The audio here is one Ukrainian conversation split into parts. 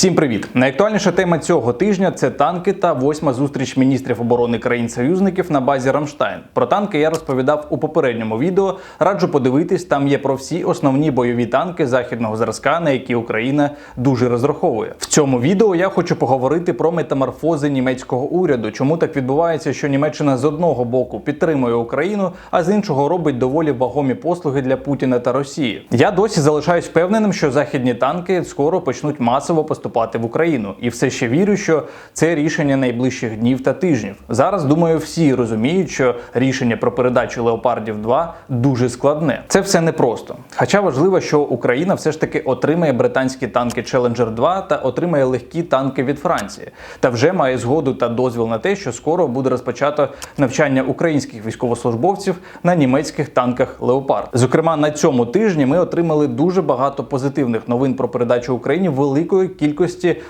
Всім привіт! Найактуальніша тема цього тижня це танки та восьма зустріч міністрів оборони країн-союзників на базі Рамштайн. Про танки я розповідав у попередньому відео. Раджу подивитись, там є про всі основні бойові танки західного зразка, на які Україна дуже розраховує. В цьому відео я хочу поговорити про метаморфози німецького уряду. Чому так відбувається, що Німеччина з одного боку підтримує Україну, а з іншого робить доволі вагомі послуги для Путіна та Росії. Я досі залишаюсь впевненим, що західні танки скоро почнуть масово поступати в Україну, і все ще вірю, що це рішення найближчих днів та тижнів. Зараз думаю, всі розуміють, що рішення про передачу леопардів 2 дуже складне. Це все непросто. Хоча важливо, що Україна все ж таки отримає британські танки Challenger 2 та отримає легкі танки від Франції, та вже має згоду та дозвіл на те, що скоро буде розпочато навчання українських військовослужбовців на німецьких танках Леопард. Зокрема, на цьому тижні ми отримали дуже багато позитивних новин про передачу Україні великої кількості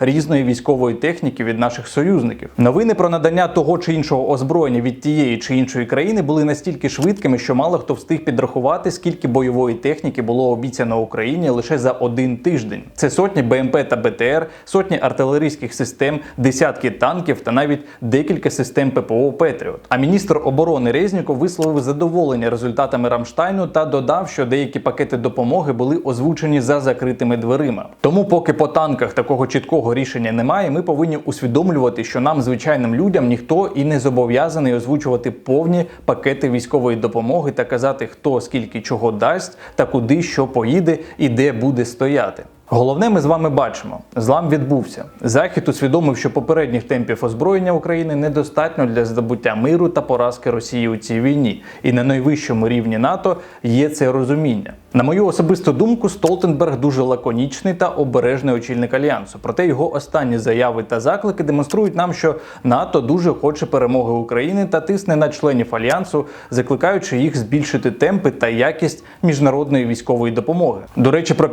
різної військової техніки від наших союзників. Новини про надання того чи іншого озброєння від тієї чи іншої країни були настільки швидкими, що мало хто встиг підрахувати, скільки бойової техніки було обіцяно Україні лише за один тиждень. Це сотні БМП та БТР, сотні артилерійських систем, десятки танків та навіть декілька систем ППО Петріот. А міністр оборони Резніков висловив задоволення результатами Рамштайну та додав, що деякі пакети допомоги були озвучені за закритими дверима. Тому, поки по танках такого чіткого рішення немає, ми повинні усвідомлювати, що нам, звичайним людям, ніхто і не зобов'язаний озвучувати повні пакети військової допомоги та казати, хто скільки чого дасть, та куди що поїде і де буде стояти. Головне, ми з вами бачимо, злам відбувся. Захід усвідомив, що попередніх темпів озброєння України недостатньо для здобуття миру та поразки Росії у цій війні, і на найвищому рівні НАТО є це розуміння. На мою особисту думку, Столтенберг дуже лаконічний та обережний очільник альянсу. Проте його останні заяви та заклики демонструють нам, що НАТО дуже хоче перемоги України та тисне на членів альянсу, закликаючи їх збільшити темпи та якість міжнародної військової допомоги. До речі, про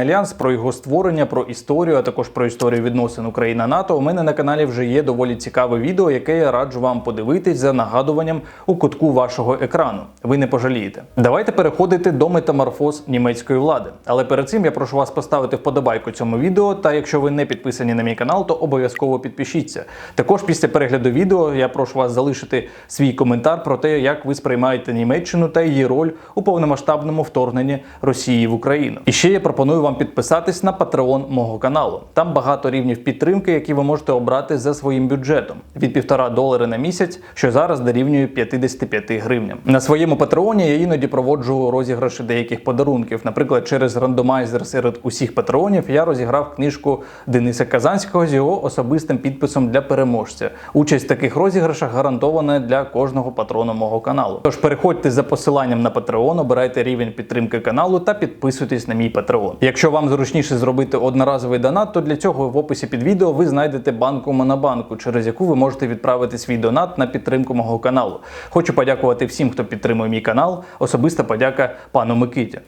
північно-атлантичний альянс, про його створення, про історію, а також про історію відносин Україна НАТО. У мене на каналі вже є доволі цікаве відео, яке я раджу вам подивитись за нагадуванням у кутку вашого екрану. Ви не пожалієте. Давайте переходити до метаморфоз німецької влади. Але перед цим я прошу вас поставити вподобайку цьому відео. Та якщо ви не підписані на мій канал, то обов'язково підпишіться. Також після перегляду відео я прошу вас залишити свій коментар про те, як ви сприймаєте Німеччину та її роль у повномасштабному вторгненні Росії в Україну. І ще я пропоную вам підписатись на патреон мого каналу. Там багато рівнів підтримки, які ви можете обрати за своїм бюджетом від півтора долари на місяць, що зараз дорівнює 55 гривням. На своєму патреоні я іноді проводжу розіграші деяких подарунків. Наприклад, через рандомайзер серед усіх патреонів я розіграв книжку Дениса Казанського з його особистим підписом для переможця. Участь в таких розіграшах гарантована для кожного патрона мого каналу. Тож переходьте за посиланням на Patreon, обирайте рівень підтримки каналу та підписуйтесь на мій Patreon. Якщо вам зручніше зробити одноразовий донат, то для цього в описі під відео ви знайдете банку Монобанку, через яку ви можете відправити свій донат на підтримку мого каналу. Хочу подякувати всім, хто підтримує мій канал. Особиста подяка пану Микиті.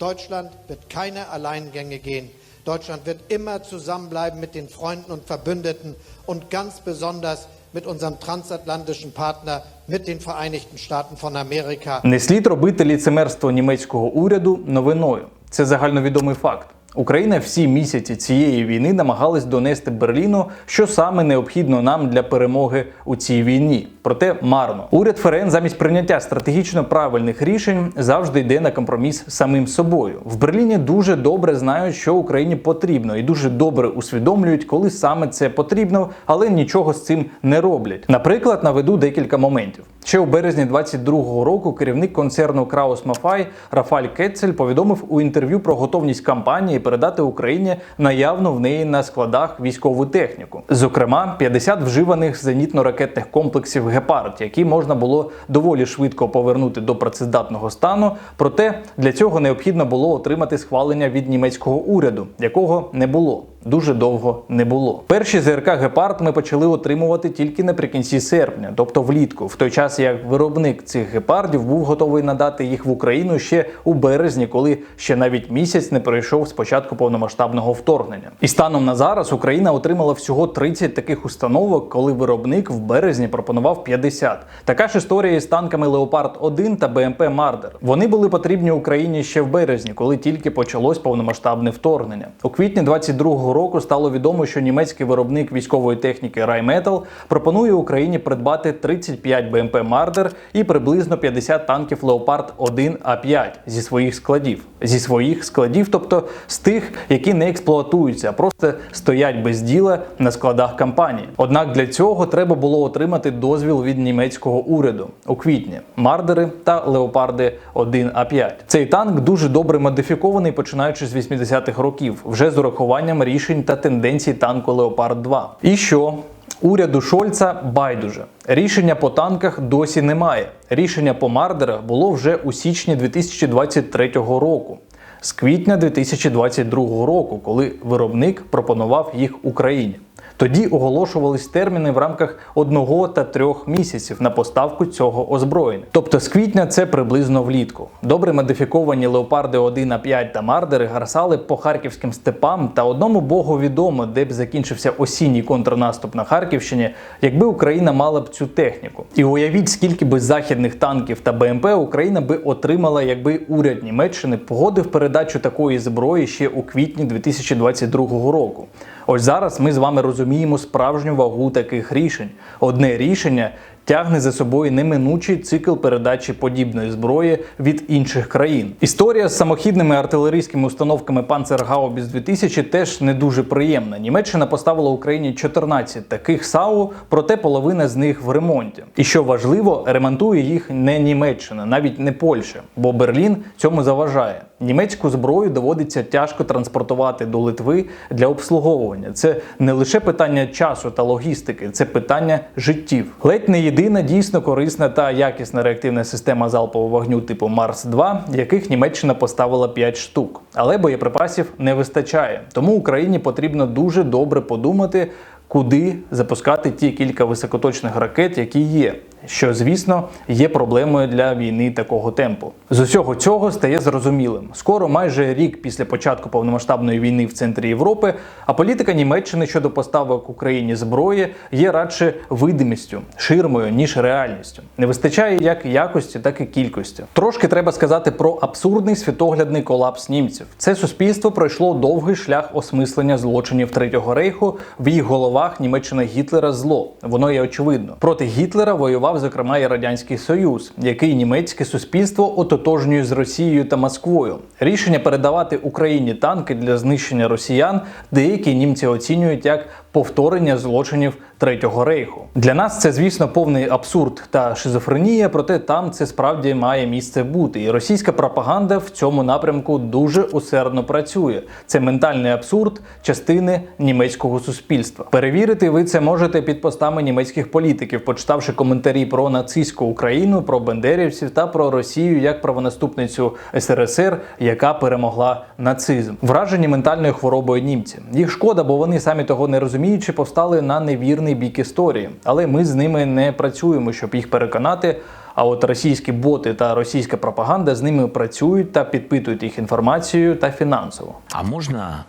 Deutschland wird keine Alleingänge gehen. Deutschland wird immer zusammenbleiben mit den Freunden und Verbündeten und ganz besonders mit unserem transatlantischen Partner, mit den Vereinigten Staaten von Amerika. Не слід робити ліцемерство німецького уряду новиною. Це загальновідомий факт. Україна всі місяці цієї війни намагалась донести Берліну, що саме необхідно нам для перемоги у цій війні. Проте марно. Уряд ФРН замість прийняття стратегічно правильних рішень завжди йде на компроміс з самим собою. В Берліні дуже добре знають, що Україні потрібно, і дуже добре усвідомлюють, коли саме це потрібно, але нічого з цим не роблять. Наприклад, наведу декілька моментів. Ще у березні 22-го року керівник концерну Краус Мафай Рафаль Кетцель повідомив у інтерв'ю про готовність кампанії передати Україні наявну в неї на складах військову техніку, зокрема 50 вживаних зенітно-ракетних комплексів Гепард, які можна було доволі швидко повернути до працездатного стану. Проте для цього необхідно було отримати схвалення від німецького уряду, якого не було. Дуже довго не було. Перші ЗРК Гепард ми почали отримувати тільки наприкінці серпня, тобто влітку, в той час як виробник цих гепардів був готовий надати їх в Україну ще у березні, коли ще навіть місяць не пройшов з початку повномасштабного вторгнення. І станом на зараз Україна отримала всього 30 таких установок, коли виробник в березні пропонував 50. Така ж історія із танками Леопард 1 та БМП Мардер. Вони були потрібні Україні ще в березні, коли тільки почалось повномасштабне вторгнення. У квітні 22-го року стало відомо, що німецький виробник військової техніки Rheinmetall пропонує Україні придбати 35 БМП Мардер і приблизно 50 танків Леопард 1 А5 зі своїх складів. Зі своїх складів, тобто з тих, які не експлуатуються, а просто стоять без діла на складах компанії. Однак для цього треба було отримати дозвіл від німецького уряду у квітні Мардери та Леопарди 1 А5. Цей танк дуже добре модифікований, починаючи з 80-х років, вже з урахуванням рішень та тенденцій танку Леопард 2. І що? Уряду Шольца байдуже. Рішення по танках досі немає. Рішення по мардерах було вже у січні 2023 року, з квітня 2022 року, коли виробник пропонував їх Україні. Тоді оголошувались терміни в рамках одного та трьох місяців на поставку цього озброєння. Тобто з квітня це приблизно влітку. Добре модифіковані леопарди 1 на 5 та мардери гарсали по харківським степам та одному богу відомо, де б закінчився осінній контрнаступ на Харківщині, якби Україна мала б цю техніку. І уявіть, скільки би західних танків та БМП Україна би отримала, якби уряд Німеччини погодив передачу такої зброї ще у квітні 2022 року. Ось зараз ми з вами розуміємо справжню вагу таких рішень. Одне рішення тягне за собою неминучий цикл передачі подібної зброї від інших країн. Історія з самохідними артилерійськими установками Panzerhaubitz 2000 теж не дуже приємна. Німеччина поставила Україні 14 таких САУ, проте половина з них в ремонті. І що важливо, ремонтує їх не Німеччина, навіть не Польща, бо Берлін цьому заважає. Німецьку зброю доводиться тяжко транспортувати до Литви для обслуговування. Це не лише питання часу та логістики, це питання життів. Ледь не єдина дійсно корисна та якісна реактивна система залпового вогню типу Марс 2 яких Німеччина поставила 5 штук. Але боєприпасів не вистачає. Тому Україні потрібно дуже добре подумати, куди запускати ті кілька високоточних ракет, які є. Що, звісно, є проблемою для війни такого темпу. З усього цього стає зрозумілим. Скоро майже рік після початку повномасштабної війни в центрі Європи, а політика Німеччини щодо поставок Україні зброї є радше видимістю, ширмою, ніж реальністю. Не вистачає як якості, так і кількості. Трошки треба сказати про абсурдний світоглядний колапс німців. Це суспільство пройшло довгий шлях осмислення злочинів Третього рейху. В їх головах Німеччина Гітлера зло. Воно є очевидно. Проти Гітлера воював зокрема і радянський союз, який німецьке суспільство ототожнює з Росією та Москвою. Рішення передавати Україні танки для знищення росіян деякі німці оцінюють як повторення злочинів Третього рейху. Для нас це, звісно, повний абсурд та шизофренія, проте там це справді має місце бути. І російська пропаганда в цьому напрямку дуже усердно працює. Це ментальний абсурд частини німецького суспільства. Перевірити ви це можете під постами німецьких політиків, почитавши коментарі про нацистську Україну, про бендерівців та про Росію як правонаступницю СРСР, яка перемогла нацизм. Вражені ментальною хворобою німці. Їх шкода, бо вони самі того не розуміючи, повстали на невірний бік історії. Але ми з ними не працюємо, щоб їх переконати. А от російські боти та російська пропаганда з ними працюють та підпитують їх інформацією та фінансово. А можно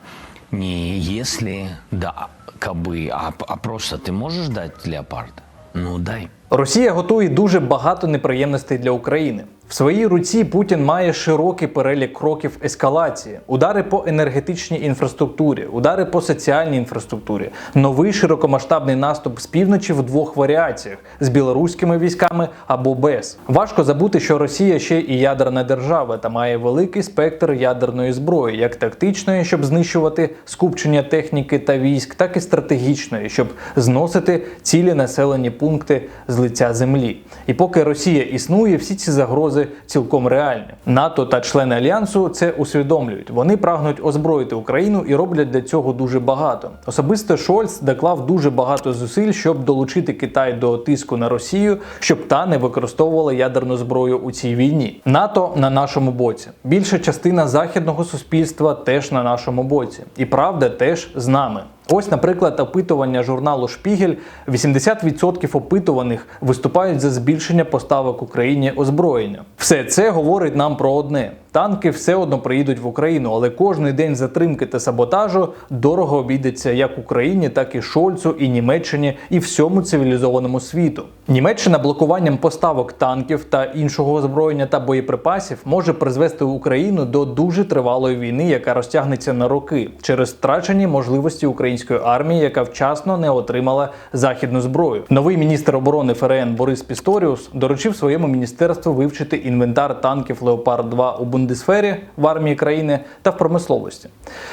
не если, да, кабы, а, а просто ты можешь дать леопарда? Ну дай. Росія готує дуже багато неприємностей для України. В своїй руці Путін має широкий перелік кроків ескалації: удари по енергетичній інфраструктурі, удари по соціальній інфраструктурі, новий широкомасштабний наступ з півночі в двох варіаціях з білоруськими військами або без. Важко забути, що Росія ще і ядерна держава та має великий спектр ядерної зброї, як тактичної, щоб знищувати скупчення техніки та військ, так і стратегічної, щоб зносити цілі населені пункти з лиця землі. І поки Росія існує, всі ці загрози цілком реальні. НАТО та члени альянсу це усвідомлюють. Вони прагнуть озброїти Україну і роблять для цього дуже багато. Особисто Шольц доклав дуже багато зусиль, щоб долучити Китай до тиску на Росію, щоб та не використовувала ядерну зброю у цій війні. НАТО на нашому боці. Більша частина західного суспільства теж на нашому боці, і правда теж з нами. Ось, наприклад, опитування журналу Шпігель: 80% опитуваних виступають за збільшення поставок Україні озброєння. Все це говорить нам про одне: Танки все одно приїдуть в Україну, але кожний день затримки та саботажу дорого обійдеться як Україні, так і Шольцу, і Німеччині, і всьому цивілізованому світу. Німеччина блокуванням поставок танків та іншого озброєння та боєприпасів може призвести Україну до дуже тривалої війни, яка розтягнеться на роки через втрачені можливості української армії, яка вчасно не отримала західну зброю. Новий міністр оборони ФРН Борис Пісторіус доручив своєму міністерству вивчити інвентар танків Леопард 2 у бундесфері в армії країни та в промисловості.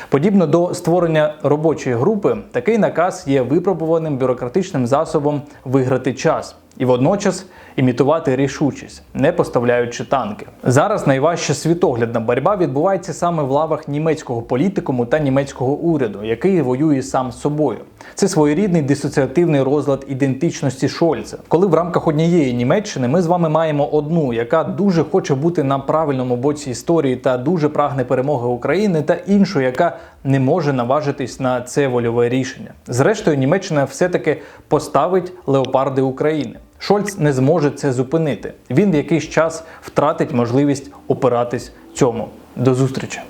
Подібно до створення робочої групи, такий наказ є випробуваним бюрократичним засобом виграти час і водночас імітувати рішучість, не поставляючи танки. Зараз найважча світоглядна боротьба відбувається саме в лавах німецького політикуму та німецького уряду, який воює сам з собою. Це своєрідний дисоціативний розлад ідентичності Шольца, коли в рамках однієї Німеччини ми з вами маємо одну, яка дуже хоче бути на правильному боці історії та дуже прагне перемоги України, та іншу, яка не може наважитись на це вольове рішення. Зрештою, Німеччина все-таки поставить леопарди України. Шольц не зможе це зупинити. Він в якийсь час втратить можливість опиратись цьому. До зустрічі.